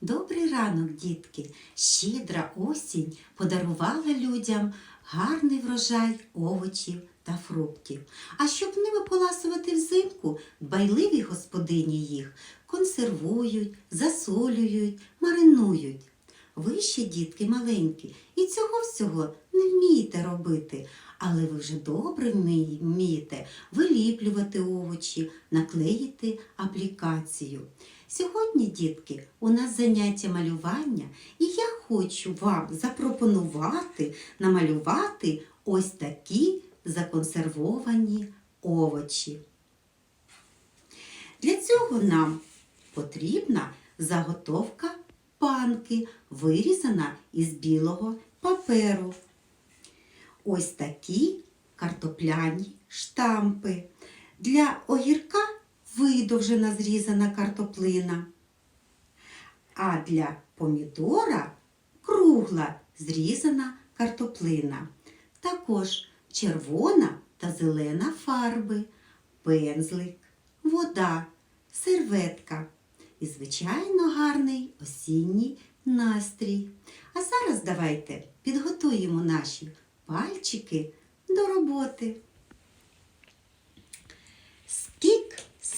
Добрий ранок, дітки! Щедра осінь подарувала людям гарний врожай овочів та фруктів. А щоб ними поласувати взимку, дбайливі господині їх консервують, засолюють, маринують. Ви ще, дітки маленькі, і цього всього не вмієте робити, але ви вже добре вмієте виліплювати овочі, наклеїти аплікацію. Сьогодні, дітки, у нас заняття малювання, і я хочу вам запропонувати намалювати ось такі законсервовані овочі. Для цього нам потрібна заготовка банки, вирізана із білого паперу. Ось такі картопляні штампи. Для огірка видовжена зрізана картоплина, а для помідора кругла зрізана картоплина. Також червона та зелена фарби, пензлик, вода, серветка і, звичайно, гарний осінній настрій. А зараз давайте підготуємо наші пальчики до роботи. Скік,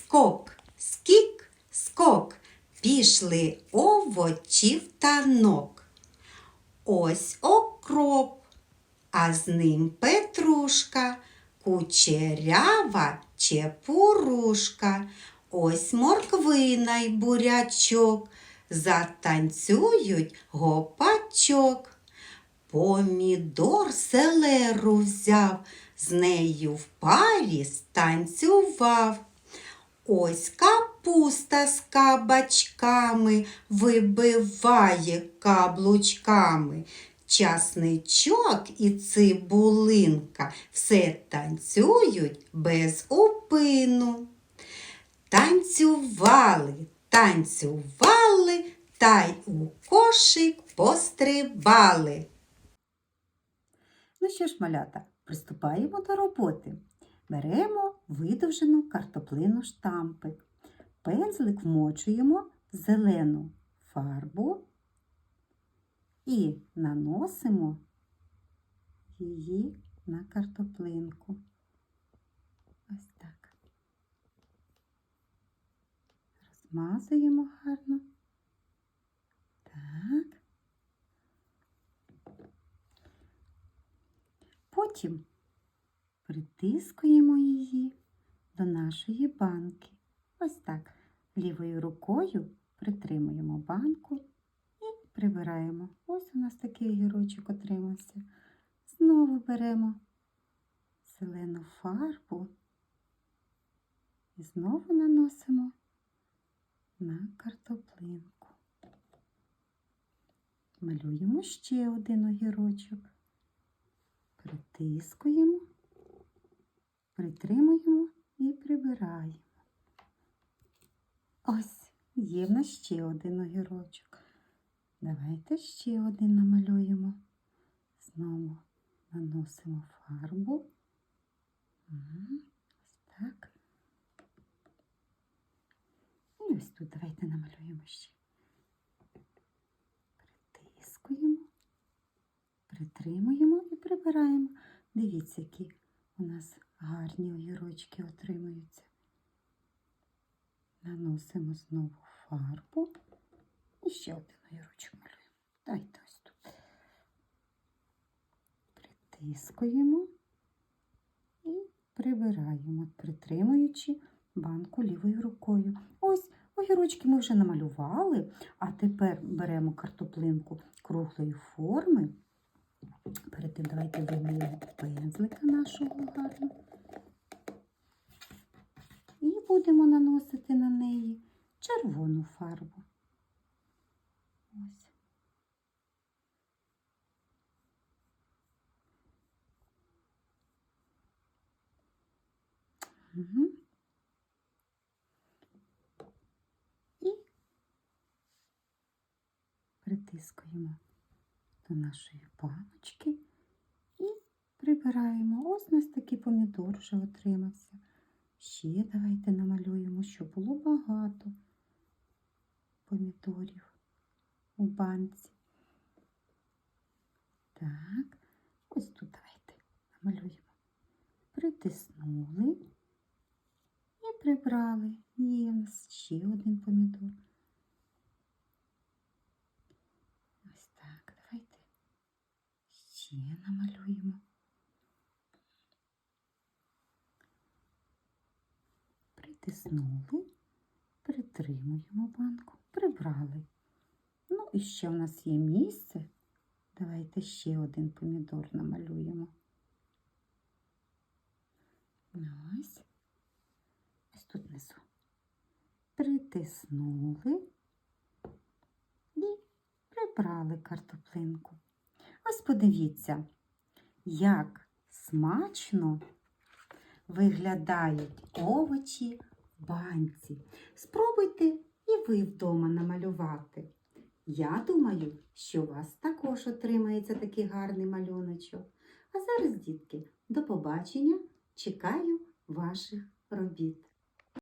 скок, скік, скок, пішли овочі в танок. Ось окроп, а з ним петрушка, кучерява чепурушка. Ось морквина й бурячок, затанцюють гопачок. Помідор селеру взяв, з нею в парі станцював. Ось капуста з кабачками вибиває каблучками. Часничок і цибулинка все танцюють без упину. Танцювали, танцювали, та й у кошик пострибали. Ну що ж, малята, приступаємо до роботи. Беремо видовжену картоплину штампик. Пензлик вмочуємо в зелену фарбу і наносимо її на картоплинку. Ось так. Розмазуємо гарно. Потім притискуємо її до нашої банки. Ось так. Лівою рукою притримуємо банку і прибираємо. Ось у нас такий огірочок отримався. Знову беремо зелену фарбу і знову наносимо на картоплинку. Малюємо ще один огірочок. Притискуємо, притримуємо і прибираємо. Ось є в нас ще один огірочок. Давайте ще один намалюємо. Знову наносимо фарбу. Ось так. І ось тут давайте намалюємо ще. Притискуємо, притримуємо і прибираємо. Дивіться, які у нас гарні огірочки отримуються. Наносимо знову фарбу і ще один огірочок малюємо. Дайте ось тут. Притискуємо і прибираємо, притримуючи банку лівою рукою. Ось огірочки ми вже намалювали, а тепер беремо картоплинку круглої форми. Перед тим давайте виміємо пензлика нашого гарно. Будемо наносити на неї червону фарбу. Ось. Угу. І притискуємо до нашої паночки і прибираємо. Ось у нас такий помідор вже отримався. Ще давайте намалюємо, щоб було багато помідорів. у банці. Так, ось тут давайте намалюємо. Притиснули і прибрали. Є у нас ще один помідор. Ось так, давайте ще намалюємо. Притиснули, притримуємо банку, прибрали. Ну і ще в нас є місце. Давайте ще один помідор намалюємо. Ось. Ось тут внизу. Притиснули і прибрали картоплинку. Ось подивіться, як смачно виглядають овочі банці. Спробуйте і ви вдома намалювати. Я думаю, що у вас також отримається такий гарний малюночок. А зараз, дітки, до побачення! Чекаю ваших робіт.